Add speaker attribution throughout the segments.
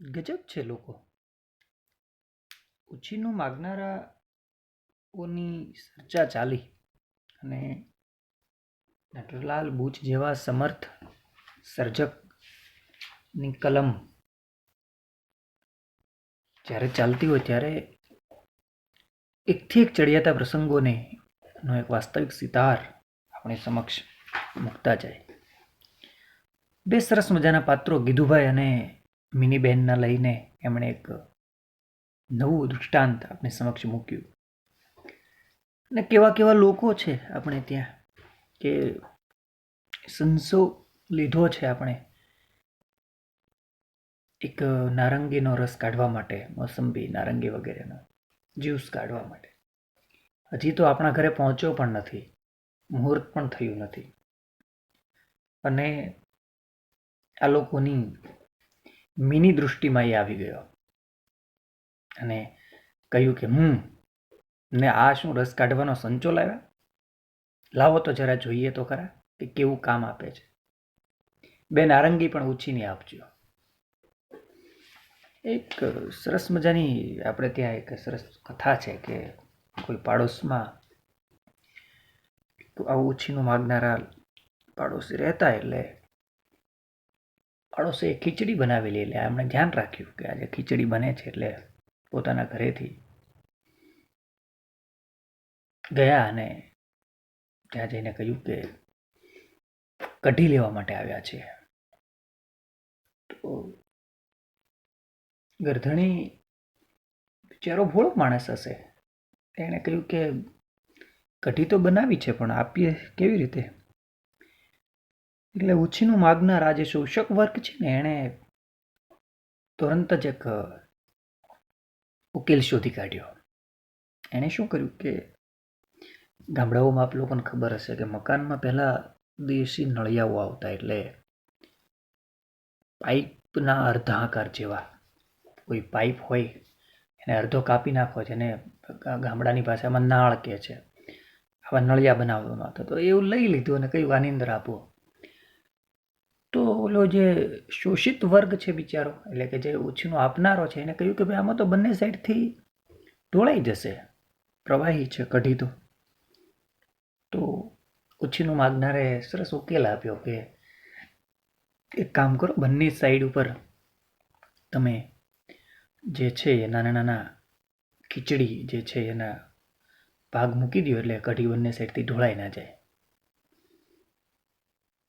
Speaker 1: ગજબ છે લોકો. ઉછીનું માગનારાઓની ચર્ચા ચાલી અને નટવરલાલ બુચ જેવા સમર્થ સર્જકની કલમ જ્યારે ચાલતી હોય ત્યારે એકથી એક ચડિયાતા પ્રસંગોને નો એક વાસ્તવિક સિતાર આપણી સમક્ષ મૂકતા જાય. બે સરસ મજાના પાત્રો ગીધુભાઈ અને મિનીબેનના લઈને એમણે એક નવું દૃષ્ટાંત આપણી સમક્ષ મૂક્યું. અને કેવા કેવા લોકો છે આપણે ત્યાં કે સંસો લીધો છે આપણે. એક નારંગીનો રસ કાઢવા માટે, મોસંબી, નારંગી વગેરેનો, જ્યુસ કાઢવા માટે. હજી તો આપણા ઘરે પહોંચ્યો પણ નથી. મુહૂર્ત પણ થયું નથી. અને આ લોકોની મિની દૃષ્ટિમાં એ આવી ગયો. અને કહ્યું કે હું ને આ શું રસ કાઢવાનો સંચો લાવ્યા? લાવો તો જરા જોઈએ તો ખરા કે કેવું કામ આપે છે. બે નારંગી પણ ઉછીની આપજો. એક સરસ મજાની આપણે ત્યાં એક સરસ કથા છે કે કોઈ પાડોશમાં આવું ઉછીનું માગનારા પાડોશી રહેતા એટલે પાડોશે ખીચડી બનાવેલી એટલે એમણે ધ્યાન રાખ્યું કે આજે ખીચડી બને છે એટલે પોતાના ઘરેથી ગયા અને ત્યાં જઈને કહ્યું કે કઢી લેવા માટે આવ્યા છે. તો ગરધણી બિચારો ભોળો માણસ હશે. એણે કહ્યું કે કઢી તો બનાવી છે, પણ આપીએ કેવી રીતે? એટલે ઉછીનું માગનાર આ જે શોષક વર્ગ છે ને એણે તુરંત જ એક ઉકેલ શોધી કાઢ્યો. એણે શું કર્યું કે ગામડાઓમાં આપ લોકોને ખબર હશે કે મકાનમાં પહેલાં દેશી નળિયાઓ આવતા એટલે પાઇપના અર્ધા આકાર જેવા કોઈ પાઇપ હોય, એને અડધો કાપી નાખો છે એને ગામડાની ભાષામાં નાળ કહે છે. આવા નળિયા બનાવવામાં આવતા. તો એવું લઈ લીધું અને કહ્યું, આની અંદર આપો. તો ઓલો જે શોષિત વર્ગ છે બિચારો, એટલે કે જે ઉછીનો આપનારો છે, એને કહ્યું કે ભાઈ આમાં તો બંને સાઈડથી ઢોળાઈ જશે, પ્રવાહી છે, કઢી તો. તો ઉછીનું માગનારે સરસ ઉકેલ આપ્યો કે એક કામ કરો, બંને સાઈડ ઉપર તમે જે છે એ નાના નાના ખીચડી જે છે એના ભાગ મૂકી દો એટલે કઢી બંને સાઈડથી ઢોળાઈ ના જાય.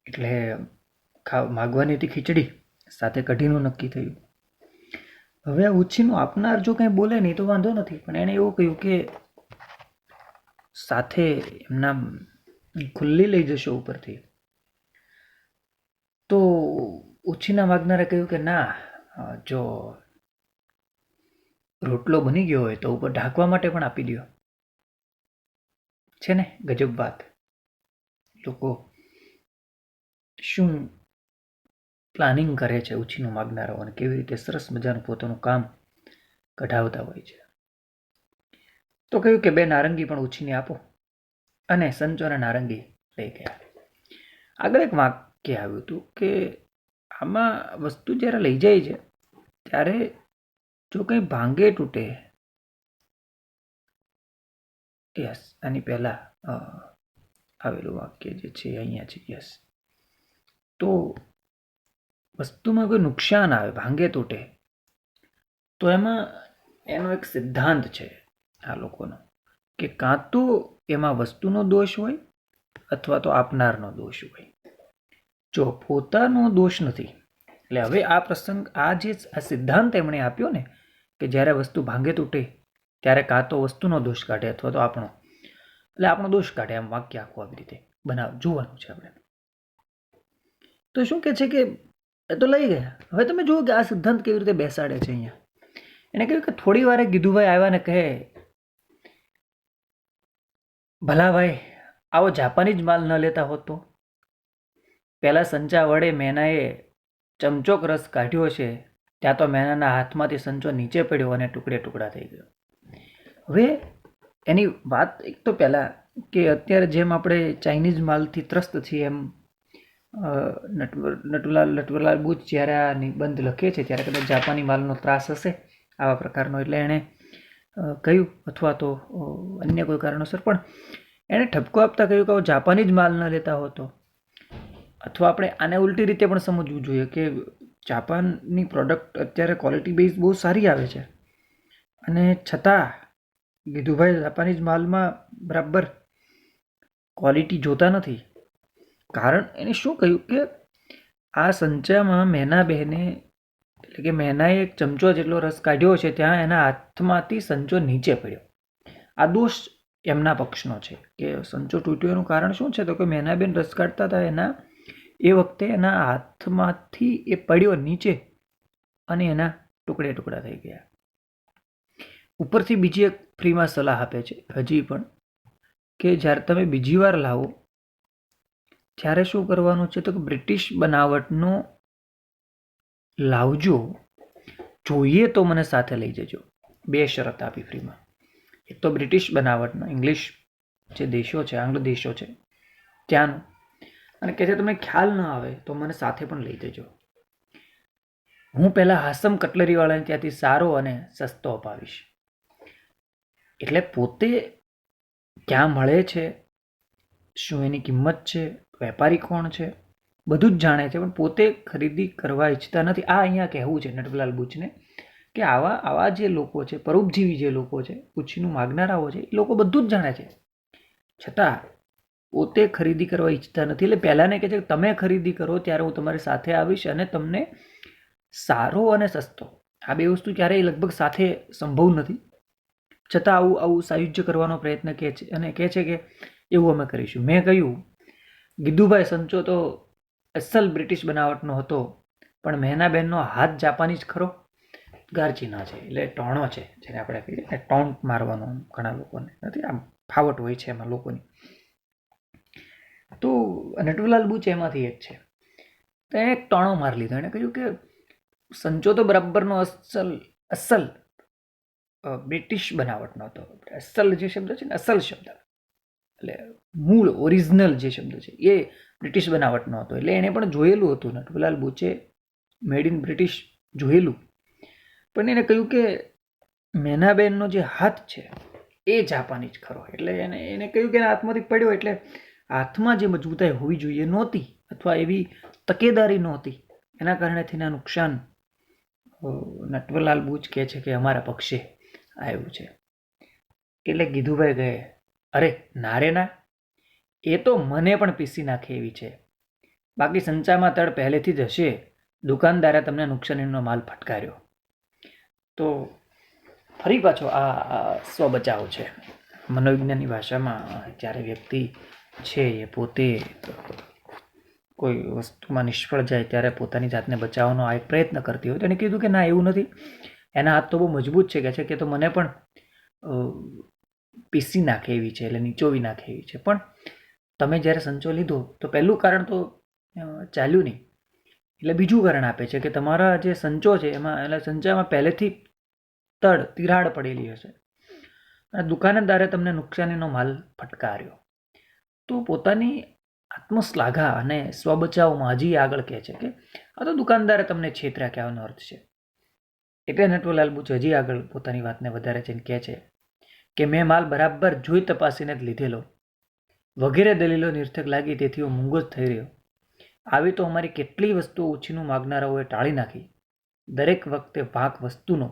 Speaker 1: એટલે ખા, માગવાની હતી ખીચડી, સાથે કઢીનું નક્કી થયું. હવે ઉછીનું આપનાર જો કંઈ બોલે નહીં તો વાંધો નથી, પણ એણે એવું કહ્યું કે સાથે એમના ખુલ્લી લઈ જશો ઉપરથી. તો ઉછીના માગનારે કહ્યું કે ના જો રોટલો બની ગયો હોય તો ઉપર ઢાંકવા માટે પણ આપી દો છે ને, ગજબ વાત. લોકો શું પ્લાનિંગ કરે છે ઉછીનું માગનારાઓ અને કેવી રીતે સરસ મજાનું પોતાનું કામ કઢાવતા હોય છે. તો કહ્યું કે બે નારંગી પણ ઉછીને આપો અને સંચો અને નારંગી લઈ ગયા. આગળ એક વાક્ય આવ્યું હતું કે આમાં વસ્તુ જ્યારે લઈ જાય છે, ત્યારે જો કંઈ ભાંગે તૂટે યસ, આની પહેલાં આવેલું વાક્ય જે છે અહીંયા છે, યસ. તો વસ્તુમાં કોઈ નુકસાન આવે, ભાંગે તૂટે, તો એમાં એનો એક સિદ્ધાંત છે આ લોકોનો, કે કાં તો એમાં વસ્તુનો દોષ હોય અથવા તો આપનારનો દોષ હોય. જો પોતાનો દોષ નથી, એટલે હવે આ પ્રસંગ, આ જે આ સિદ્ધાંત એમણે આપ્યો ને, કે જ્યારે વસ્તુ ભાંગે તૂટે, ત્યારે કાં તો વસ્તુનો દોષ કાઢે અથવા તો આપણો. એટલે આપણો દોષ કાઢે એમ વાક્ય આખું આવી રીતે બનાવ, જોવાનું છે આપણે. તો શું કે છે કે એ તો લઈ ગયા. હવે તમે જુઓ કે આ સિદ્ધાંત કેવી રીતે બેસાડે છે અહીંયા. એને કહ્યું કે થોડી વારે ગીધુભાઈ આવ્યા ને કહે, ભલા ભાઈ, આવો જાપાનીજ માલ ન લેતા હોત તો? પહેલાં સંચા વડે મેનાએ ચમચોક રસ કાઢ્યો છે ત્યાં તો મેનાના હાથમાંથી સંચો નીચે પડ્યો અને ટુકડે ટુકડા થઈ ગયો. હવે એની વાત એક તો પહેલાં, કે અત્યારે જેમ આપણે ચાઇનીઝ માલથી ત્રસ્ત છીએ એમ નટવર નટુલાલ નટવરલાલ બુચ જ્યારે આ નિબંધ લખે છે, ત્યારે કદાચ જાપાની માલનો ત્રાસ હશે, આવા પ્રકારનો. એટલે એણે કહ્યું, અથવા તો અન્ય કોઈ કારણોસર પણ, એણે ઠપકો આપતા કહ્યું કે જાપાની જ માલ ન લેતા હોતો અથવા આપણે આને ઉલટી રીતે પણ સમજવું જોઈએ કે જાપાનની પ્રોડક્ટ અત્યારે ક્વોલિટી બેઝ બહુ સારી આવે છે. અને છતાં, ગીધુભાઈ જાપાનીઝ માલમાં બરાબર ક્વોલિટી જોતા નથી. કારણ એને શું કહ્યું કે આ સંચામાં મેના બહેને, એટલે કે મેનાએ એક ચમચો જેટલો રસ કાઢ્યો છે, ત્યાં એના હાથમાંથી સંચો નીચે પડ્યો. આ દોષ એમના પક્ષનો છે કે સંચો તૂટ્યો એનું કારણ શું છે? તો કે મેનાબેન રસ કાઢતા હતા એના, એ વખતે એના હાથમાંથી એ પડ્યો નીચે અને એના ટુકડે ટુકડા થઈ ગયા. ઉપરથી બીજી એક ફ્રીમાં સલાહ આપે છે, હજી પણ કે જ્યારે તમે બીજી વાર લાવો ત્યારે શું કરવાનું છે તો કે બ્રિટિશ બનાવટનો લાવજો. જોઈએ તો મને સાથે લઈ જજો. બે શરત આપી ફ્રીમાં. એક તો બ્રિટિશ બનાવટનો, ઇંગ્લિશ જે દેશો છે આંગ્લ દેશો છે, ત્યાંનું. અને કે છે તમને ખ્યાલ ન આવે તો મને સાથે પણ લઈ જજો. હું પહેલાં હાસમ કટલરીવાળાને ત્યાંથી સારો અને સસ્તો અપાવીશ. એટલે પોતે ક્યાં મળે છે, શું એની કિંમત છે વેપારી કોણ છે? બધું જ જાણે છે, પણ પોતે ખરીદી કરવા ઈચ્છતા નથી. આ અહીંયા કહેવું છે નટવલાલ બુચને કે આવા આવા જે લોકો છે, પરોપજીવી જે લોકો છે ઉછીનું માગનારાઓ છે, એ લોકો બધું જ જાણે છે. છતાં, પોતે ખરીદી કરવા ઈચ્છતા નથી. એટલે પહેલાંને કહે છે કે તમે ખરીદી કરો ત્યારે હું તમારી સાથે આવીશ અને તમને સારો અને સસ્તો. આ બે વસ્તુ ક્યારેય લગભગ સાથે સંભવ નથી. છતાં આવું આવું સાયુજ્ય કરવાનો પ્રયત્ન કહે છે અને કહે છે કે એવું અમે કરીશું. મેં કહ્યું ગીદુભાઈ સંચો તો અસલ બ્રિટિશ બનાવટનો હતો, પણ મહેનાબેનનો હાથ જાપાની જ ખરો? ગારચીના છે, એટલે ટોણો છે, જેને આપણે કહીએ ને મારવાનો ઘણા લોકોને. નથી, આમ ફાવટ હોય છે એમાં લોકોની. તો નટુલાલ બુચ એમાંથી એક છે. તો એણે એક ટોણો મારી લીધો. એણે કહ્યું કે સંચો તો બરાબરનો અસલ અસલ બ્રિટિશ બનાવટનો હતો. અસલ જે શબ્દ છે ને, અસલ શબ્દ. એટલે મૂળ ઓરિજિનલ જે શબ્દ છે, એ બ્રિટિશ બનાવટનો હતો. એટલે એણે પણ જોયેલું હતું નટવલાલ બુચે મેડ ઇન બ્રિટિશ જોયેલું. પણ એને કહ્યું કે મેનાબેનનો જે હાથ છે, એ જાપાની જ ખરો. એટલે એને એને કહ્યું કે એના હાથમાંથી પડ્યો એટલે હાથમાં જે મજબૂતાઈ હોવી જોઈએ નહોતી અથવા એવી તકેદારી નહોતી. એના કારણે થઈને નુકસાન નટવરલાલ બુચ કહે છે કે અમારા પક્ષે આવ્યું છે. એટલે ગીધુભાઈ કહે અરે, ના રે ના. એ તો મને પણ પીસી નાખે એવી છે. બાકી સંચામાં તળ પહેલેથી જ હશે. દુકાનદારે તમને નુકસાનીનો માલ ફટકાર્યો. તો ફરી પાછો આ સ્વબચાવ છે. મનોવિજ્ઞાનની ભાષામાં જ્યારે વ્યક્તિ છે એ પોતે કોઈ વસ્તુમાં નિષ્ફળ જાય ત્યારે પોતાની જાતને બચાવવાનો આ એક પ્રયત્ન કરતી હોય તો એને કીધું કે ના, એવું નથી. એના હાથ તો બહુ મજબૂત છે કે છે કે તો મને પણ પીસી નાખે એવી છે, એટલે નીચોવી નાખે એવી છે. પણ તમે જ્યારે સંચો લીધો, તો પહેલું કારણ તો ચાલ્યું નહીં. એટલે બીજું કારણ આપે છે કે તમારા જે સંચો છે, એમાં, એટલે સંચામાં પહેલેથી તડ, તિરાડ પડેલી હશે. અને દુકાનદારે તમને નુકસાનીનો માલ ફટકાર્યો. તો પોતાની આત્મશ્લાઘા અને સ્વબચાવમાં હજી આગળ કહે છે કે, આ તો દુકાનદારે તમને છેતરા કહેવાનો અર્થ છે? એટલે નટવરલાલ બુચ હજી આગળ પોતાની વાતને વધારે છે કહે છે કે મેં માલ બરાબર જોઈ તપાસીને જ લીધેલો. વગેરે દલીલો નિર્થક લાગી તેથી હું મૂંગો જ થઈ રહ્યો. આવી તો અમારી કેટલી વસ્તુઓ ઉછીનું માગનારાઓએ ટાળી નાખી. દરેક વખતે ભાગ વસ્તુનો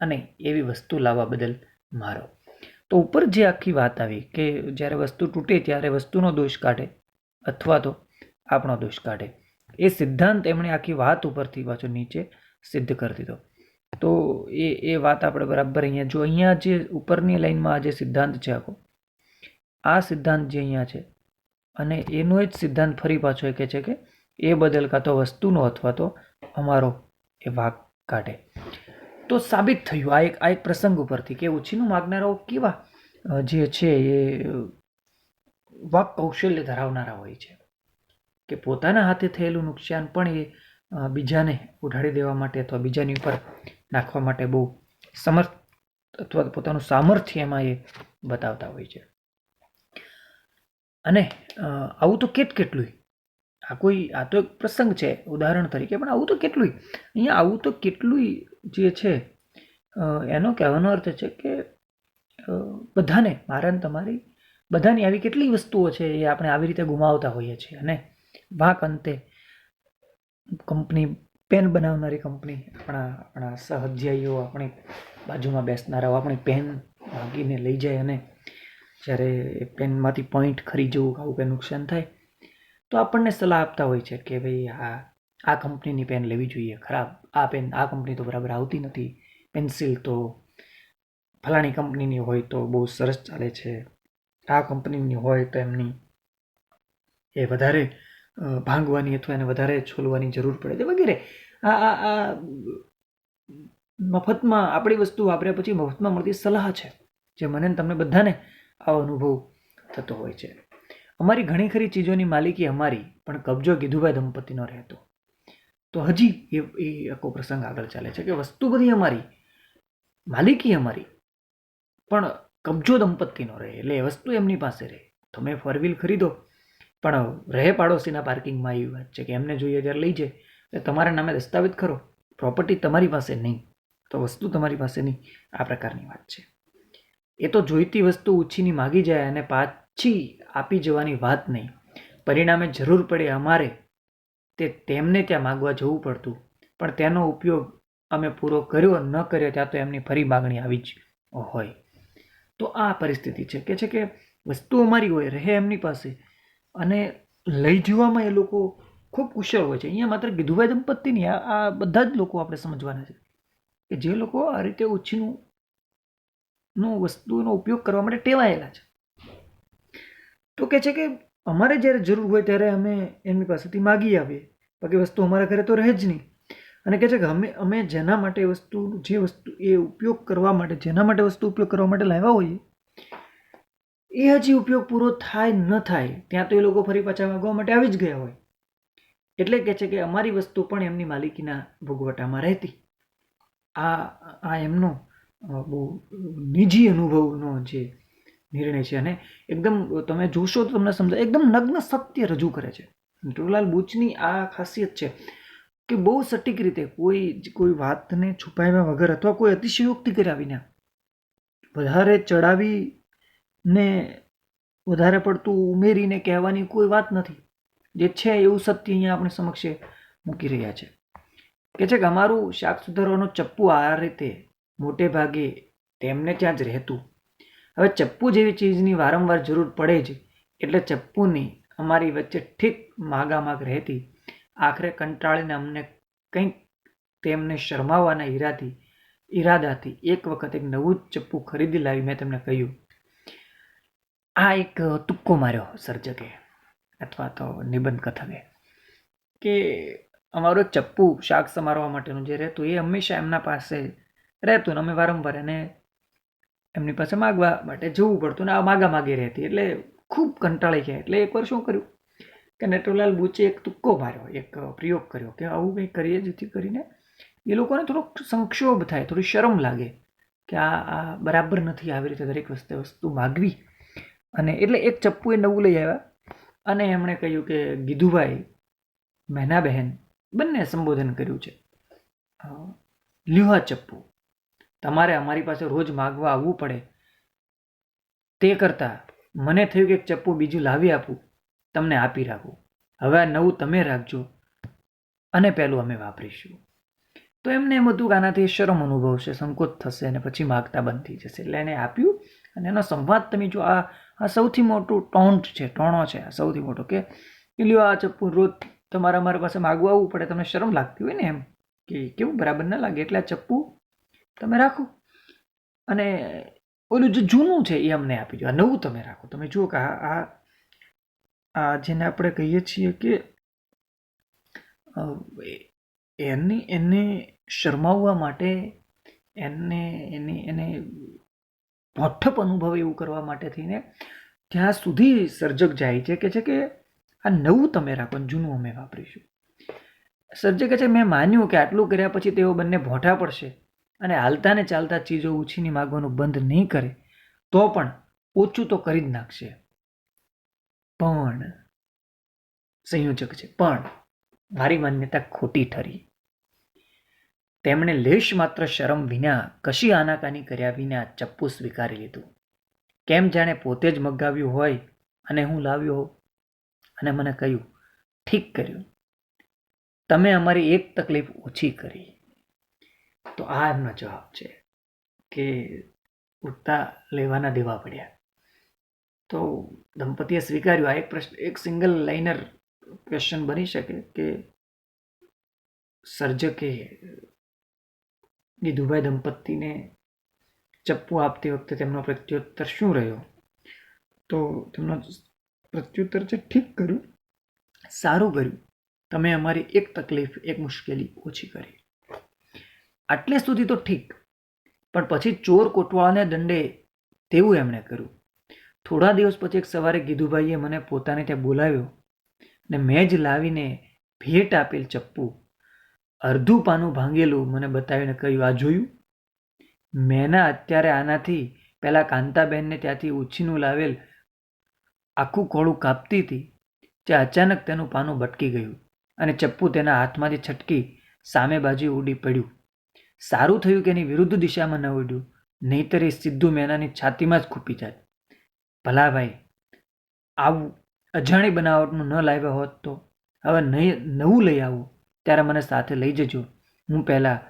Speaker 1: અને એવી વસ્તુ લાવવા બદલ મારો. તો ઉપર જે આખી વાત આવી કે જ્યારે વસ્તુ તૂટે ત્યારે વસ્તુનો દોષ કાઢે અથવા તો આપણો દોષ કાઢે. એ સિદ્ધાંત એમણે આખી વાત ઉપરથી પાછો નીચે સિદ્ધ કરી દીધો. તો એ એ વાત આપણે બરાબર અહીંયા, જો અહીંયા જે ઉપરની લાઈનમાં આ જે સિદ્ધાંત છે આખો, આ સિદ્ધાંત જે અહીંયા છે, અને એનો જ સિદ્ધાંત ફરી પાછો કહે છે કે એ બદલ કાં તો વસ્તુનો અથવા તો અમારો એ વાક કાઢે. તો સાબિત થયું, આ એક આ એક પ્રસંગ ઉપરથી કે ઉછીનું માગનારાઓ કેવા જે છે એ વાક કૌશલ્ય ધરાવનારા હોય છે. કે પોતાના હાથે થયેલું નુકસાન પણ એ બીજાને ઉઢાડી દેવા માટે અથવા બીજાની ઉપર નાખવા માટે બહુ સમર્થ અથવા પોતાનું સામર્થ્ય એમાં એ બતાવતા હોય છે. અને આવું તો કેટ કેટલું આ કોઈ, આ તો એક પ્રસંગ છે, ઉદાહરણ તરીકે, પણ આવું તો કેટલુંય. અહીંયા આવું તો કેટલુંય જે છે એનો કહેવાનો અર્થ છે કે બધાને, મારા તમારી, બધાની આવી કેટલી વસ્તુઓ છે એ આપણે આવી રીતે ગુમાવતા હોઈએ છીએ. અને વાંક અંતે કંપની પેન બનાવનારી કંપની આપણા આપણા સહધ્યાયીઓ આપણી બાજુમાં બેસનારાઓ આપણી પેન ભાગીને લઈ જાય અને જ્યારે એ પેનમાંથી પોઈન્ટ ખરી જવું આવું કંઈ નુકસાન થાય, તો આપણને સલાહ આપતા હોય છે કે ભાઈ આ આ કંપનીની પેન લેવી જોઈએ. ખરાબ, આ પેન આ કંપની તો બરાબર આવતી નથી. પેન્સિલ તો ફલાણી કંપનીની હોય તો બહુ સરસ ચાલે છે. આ કંપનીની હોય તો એમની એ વધારે ભાંગવાની અથવા એને વધારે છોલવાની જરૂર પડે છે વગેરે. આ આ આ મફતમાં આપણી વસ્તુ વાપર્યા પછી મફતમાં મળતી સલાહ છે, જે મને તમને બધાને આવો અનુભવ થતો હોય છે. અમારી ઘણી ખરી ચીજોની માલિકી અમારી, પણ કબજો ગીધુભાઈ દંપતીનો રહેતો. તો હજી એ એ આખો પ્રસંગ આગળ ચાલે છે કે વસ્તુ બધી અમારી, માલિકી અમારી, પણ કબજો દંપતીનો રહે, એટલે એ વસ્તુ એમની પાસે રહે. તમે ફોર વ્હીલ ખરીદો, પણ રહે પાડોશીના પાર્કિંગમાં એવી વાત છે કે એમને જોઈએ ત્યારે લઈ જાય એટલે તમારા નામે દસ્તાવેજ ખરો પ્રોપર્ટી તમારી પાસે નહીં. તો વસ્તુ તમારી પાસે નહીં. આ પ્રકારની વાત છે. એ તો જોઈતી વસ્તુ ઉછીની માગી જાય અને પાછી આપી જવાની વાત નહીં. પરિણામે જરૂર પડે અમારે તે તેમને ત્યાં માગવા જવું પડતું. પણ તેનો ઉપયોગ અમે પૂરો કર્યો ન કર્યો ત્યાં તો એમની ફરી માગણી આવી જ હોય. તો આ પરિસ્થિતિ છે કે છે કે વસ્તુ અમારી હોય, રહે એમની પાસે અને લઈ જવામાં એ લોકો ખૂબ કુશળ હોય છે. અહીંયા માત્ર ગીધુભાઈ દંપતિની આ બધા જ લોકો આપણે સમજવાના છે કે જે લોકો આ રીતે ઓછીનું નો વસ્તુનો ઉપયોગ કરવા માટે ટેવાયેલા છે. તો કહે છે કે અમારે જ્યારે જરૂર હોય ત્યારે અમે એમની પાસેથી માગી આવીએ. બાકી વસ્તુ અમારા ઘરે તો રહે જ નહીં. અને કહે છે કે અમે અમે જેના માટે વસ્તુ, જે વસ્તુ એ ઉપયોગ કરવા માટે, જેના માટે વસ્તુ ઉપયોગ કરવા માટે લાવ્યા હોઈએ, એ હજી ઉપયોગ પૂરો થાય ન થાય, ત્યાં તો એ લોકો ફરી પાછા માગવા માટે આવી જ ગયા હોય. એટલે કહે છે કે અમારી વસ્તુ પણ એમની માલિકીના ભોગવટામાં રહેતી. આ આ એમનો બહુ નિજી અનુભવનો જે નિર્ણય છે અને એકદમ તમે જોશો તો તમને સમજાય, એકદમ નગ્ન સત્ય રજૂ કરે છે. ટુલાલ બુચની આ ખાસિયત છે કે બહુ સટીક રીતે કોઈ કોઈ વાતને છુપાવ્યા વગર અથવા કોઈ અતિશયોક્તિ કર્યા વિના વધારે ચડાવીને, વધારે પડતું ઉમેરીને કહેવાની કોઈ વાત નથી. જે છે એવું સત્ય અહીંયા આપણે સમક્ષે મૂકી રહ્યા છે. કે છે કે અમારું શાક સુધારવાનું ચપ્પુ આ રીતે મોટે ભાગે તેમને ત્યાં જ રહેતું. હવે ચપ્પુ જેવી ચીજની વારંવાર જરૂર પડે જ, એટલે ચપ્પુની અમારી વચ્ચે ઠીક માગામાગ રહેતી. આખરે કંટાળીને અમને કંઈક તેમને શરમાવવાના ઈરાથી ઈરાદાથી એક વખત એક નવું જ ચપ્પુ ખરીદી લાવી મેં તેમને કહ્યું. આ એક તુક્કો માર્યો સર્જકે. અથવા તો નિબંધ કથકે કે અમારું ચપ્પુ શાક સમારવા માટેનું જે રહેતું, એ હંમેશા એમના પાસે રહેતું ને અમે વારંવાર એને એમની પાસે માગવા માટે જવું પડતું ને આ માગા માગી રહેતી. એટલે ખૂબ કંટાળી ગયા. એટલે એકવાર શું કર્યું કે નટુલાલ બુચે એક તુક્કો માર્યો, એક પ્રયોગ કર્યો કે આવું કંઈ કરીએ જેથી કરીને એ લોકોને થોડોક સંક્ષોભ થાય, થોડી શરમ લાગે કે આ આ બરાબર નથી આવી રીતે દરેક વસ્તુ વસ્તુ માગવી. અને એટલે એક ચપ્પુ એ નવું લઈ આવ્યા. અને એમણે કહ્યું કે, ગીધુભાઈ મહેનાબહેન બંને સંબોધન કર્યું છે. લ્યુહા ચપ્પુ. તમારે અમારી પાસે રોજ માગવા આવવું પડે. તે કરતાં મને થયું કે ચપ્પુ બીજું લાવી આપું. તમને આપી રાખું. હવે આ નવું તમે રાખજો. અને પહેલું અમે વાપરીશું. તો એમને એમ હતું કે આનાથી શરમ અનુભવશે, સંકોચ થશે અને પછી માગતા બંધ થઈ જશે. એટલે એને આપ્યું અને એનો સંવાદ તમે જો આ આ સૌથી મોટું ટોન્ટ છે, ટોણો છે આ સૌથી મોટો કે લ્યો આ ચપ્પુ રોજ તમારે અમારા પાસે માગવા આવવું પડે, તમને શરમ લાગતી હોય ને એમ કે કેવું બરાબર ના લાગે, એટલે આ ચપ્પુ તમે રાખો. અને ઓલું જે જૂનું છે એ અમને આપી દો, આ નવું તમે રાખો. તમે જુઓ કે આ આ જેને આપણે કહીએ છીએ કે એની, એને શરમાવવા માટે એને, એની, એને પોઠપ અનુભવ એવું કરવા માટે થઈને ત્યાં સુધી સર્જક જાય છે, કે છે કે આ નવું તમે રાખો જૂનું અમે વાપરીશું. સર્જકે છે, મેં માન્યું કે આટલું કર્યા પછી તેઓ બંને ભોંઠા પડશે અને હાલતા ને ચાલતા ચીજો ઉછીની માગવાનું બંધ નહીં કરે, તો પણ ઓછું તો કરી જ નાખશે. પણ, સંયોજક છે, પણ મારી માન્યતા ખોટી ઠરી. તેમણે લેશ માત્ર શરમ વિના, કશી આનાકાની કર્યા વિના ચપ્પુ સ્વીકારી લીધું. કેમ જાણે પોતે જ મગાવ્યું હોય અને હું લાવ્યો અને મને કહ્યું, ઠીક કર્યું. તમે અમારી એક તકલીફ ઓછી કરી. તો આ એમનો જવાબ છે કે ઉઠતા લેવાના દેવા પડ્યા. તો દંપતીએ સ્વીકાર્યું, આ એક પ્રશ્ન, એક સિંગલ લાઇનર ક્વેશ્ચન બની શકે કે સર્જકે ગીધુભાઈ દંપતીને ચપ્પુ આપતી વખતે તેમનો પ્રત્યુત્તર શું રહ્યો? તો તેમનો પ્રત્યુત્તર છે, ઠીક કર્યું, સારું કર્યું. તમે અમારી એક તકલીફ, એક મુશ્કેલી ઓછી કરી. આટલે સુધી તો ઠીક. પણ પછી ચોર કોટવાળાને દંડે તેવું એમણે કર્યું. થોડા દિવસ પછી એક સવારે ગીધુભાઈએ મને પોતાને ત્યાં બોલાવ્યો ને મેં જ લાવીને ભેટ આપેલ ચપ્પુ અડધું પાનું ભાંગેલું મને બતાવીને કહ્યું, આ જોયું? મેના અત્યારે આનાથી પહેલાં કાંતાબેનને ત્યાંથી ઉછીનું લાવેલ આખું કોળું કાપતી હતી, જે અચાનક તેનું પાનું ભટકી ગયું અને ચપ્પુ તેના હાથમાંથી છટકી સામે બાજુ ઉડી પડ્યું. સારું થયું કે એની વિરુદ્ધ દિશામાં ન ઉડ્યું, નહીંતર એ સીધું મેનાની છાતીમાં જ ખૂપી જાય. ભલા ભાઈ, આવું અજાણી બનાવટનું ન લાવ્યા હોત તો. હવે નહીં, નવું લઈ આવું. ત્યારે મને સાથે લઈ જજો. હું પહેલાં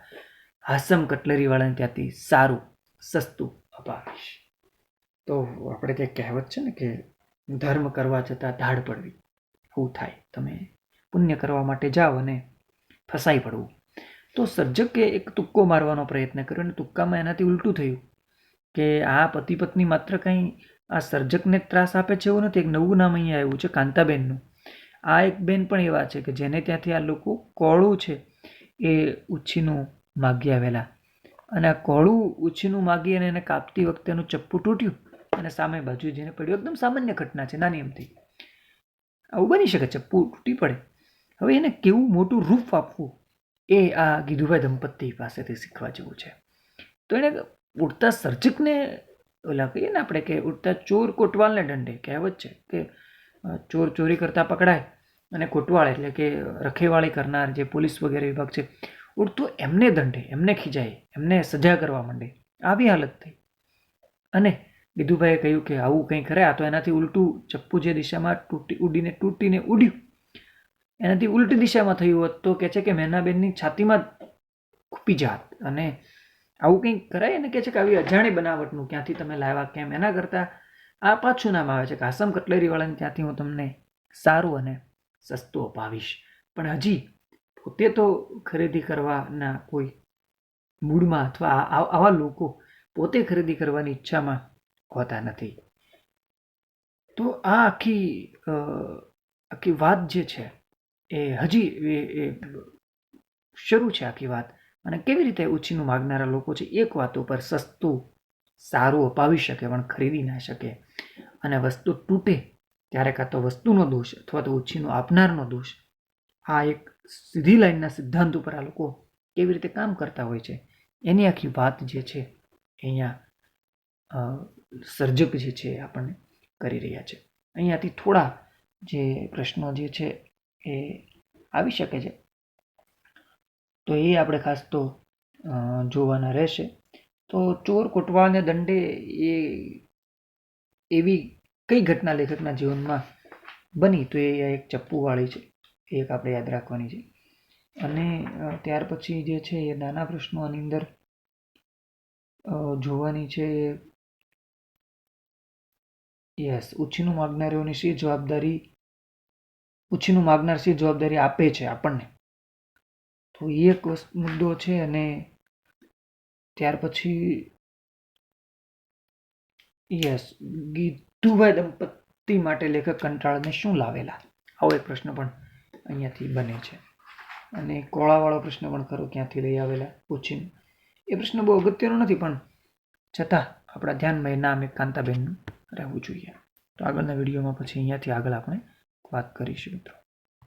Speaker 1: હાસમ કટલરીવાળાને ત્યાંથી સારું, સસ્તું અપાવીશ. તો આપણે જે કહેવત છે ને કે ધર્મ કરવા જતાં ધાડ પડવી. શું થાય. તમે પુણ્ય કરવા માટે જાઓ અને ફસાઈ પડવું. તો સર્જકે એક તુક્કો મારવાનો પ્રયત્ન કર્યો અને તુક્કામાં એનાથી ઉલટું થયું કે આ પતિ પત્ની માત્ર કંઈ આ સર્જકને ત્રાસ આપે છે એવું નથી. એક નવું નામ અહીંયા આવ્યું છે, કાંતાબેનનું. આ એક બેન પણ એવા છે કે જેને ત્યાંથી આ લોકો કોળું છે એ ઉછીનું માગી આવેલા. અને આ કોળું ઉછીનું માગી અને એને કાપતી વખતે એનું ચપ્પુ તૂટ્યું અને સામે બાજુ જેને પડ્યું. એકદમ સામાન્ય ઘટના છે, નાની એમથી. આવું બની શકે, ચપ્પુ તૂટી પડે. હવે એને કેવું મોટું રૂપ આપવું એ આ ગીધુભાઈ દંપતી પાસેથી શીખવા જેવું છે. તો એણે ઉડતા સર્જકને ઓલા કહીએ ને આપણે કે ઉડતા ચોર કોટવાલને દંડે કહેવત છે કે ચોર ચોરી કરતાં પકડાય અને કોટવાળ એટલે કે રખેવાળી કરનાર જે પોલીસ વગેરે વિભાગ છે, ઉડતો એમને દંડે, એમને ખીજાય, એમને સજા કરવા માંડે. આવી હાલત થઈ. અને વિધુભાઈએ કહ્યું કે આવું કંઈ કરે તો એનાથી ઉલટું ચપ્પુ જે દિશામાં તૂટી, ઉડીને તૂટીને ઉડ્યું. એનાથી ઉલટી દિશામાં થયું હોત તો કહે છે કે મહેનાબેનની છાતીમાં ખૂપી જાત. અને આવું કંઈક કરાય? ને કહે છે કે આવી અજાણી બનાવટનું ક્યાંથી તમે લાવ્યા? કેમ? એના કરતાં આ પાછું નામ આવે છે કે આસમ કટલેરીવાળાને ત્યાંથી હું તમને સારું અને સસ્તું અપાવીશ. પણ હજી, પોતે તો ખરીદી કરવાના કોઈ મૂડમાં અથવા આવા લોકો પોતે ખરીદી કરવાની ઈચ્છામાં હોતા નથી. તો આ આખી આખી વાત જે છે, એ હજી એ શરૂ છે આખી વાત. અને કેવી રીતે ઉછીનું માગનારા લોકો છે, એક વાત ઉપર સસ્તું, સારું અપાવી શકે પણ ખરીદી ના શકે. અને વસ્તુ તૂટે ત્યારે કાં તો વસ્તુનો દોષ અથવા તો ઓછીનો આપનારનો દોષ. આ એક સીધી લાઈનના સિદ્ધાંત ઉપર આ લોકો કેવી રીતે કામ કરતા હોય છે, એની આખી વાત જે છે, અહીંયા સર્જક જે છે આપણને કરી રહ્યા છે. અહીંયાથી થોડા જે પ્રશ્નો જે છે એ આવી શકે છે. તો એ આપણે ખાસ તો જોવાના રહેશે. તો ચોર કોટવાળને દંડે એ, એવી કઈ ઘટના લેખકના જીવનમાં બની? તો એ એક ચપ્પુવાળી છે. એ એક આપણે યાદ રાખવાની છે. અને ત્યાર પછી જે છે એ નાના પ્રશ્નો આની અંદર જોવાની છે, યસ, ઉછીનું માગનારીઓની શી જવાબદારી, ઉછીનું માગનાર શી જવાબદારી આપે છે આપણને? તો એ એક મુદ્દો છે અને ત્યાર પછી, યસ ગીધુભાઈ દંપતી માટે લેખક કંટાળાને શું લાવેલા? આવો એક પ્રશ્ન પણ અહીંયાથી બને છે. અને કોળાવાળો પ્રશ્ન પણ ખરો ક્યાંથી લઈ આવેલા? પૂછીને. એ પ્રશ્ન બહુ અગત્યનો નથી, પણ છતાં આપણા ધ્યાનમાં એ નામ એક કાંતાબેનનું રહેવું જોઈએ. તો આગળના વિડીયોમાં પછી અહીંયાથી આગળ આપણે વાત કરીશું મિત્રો.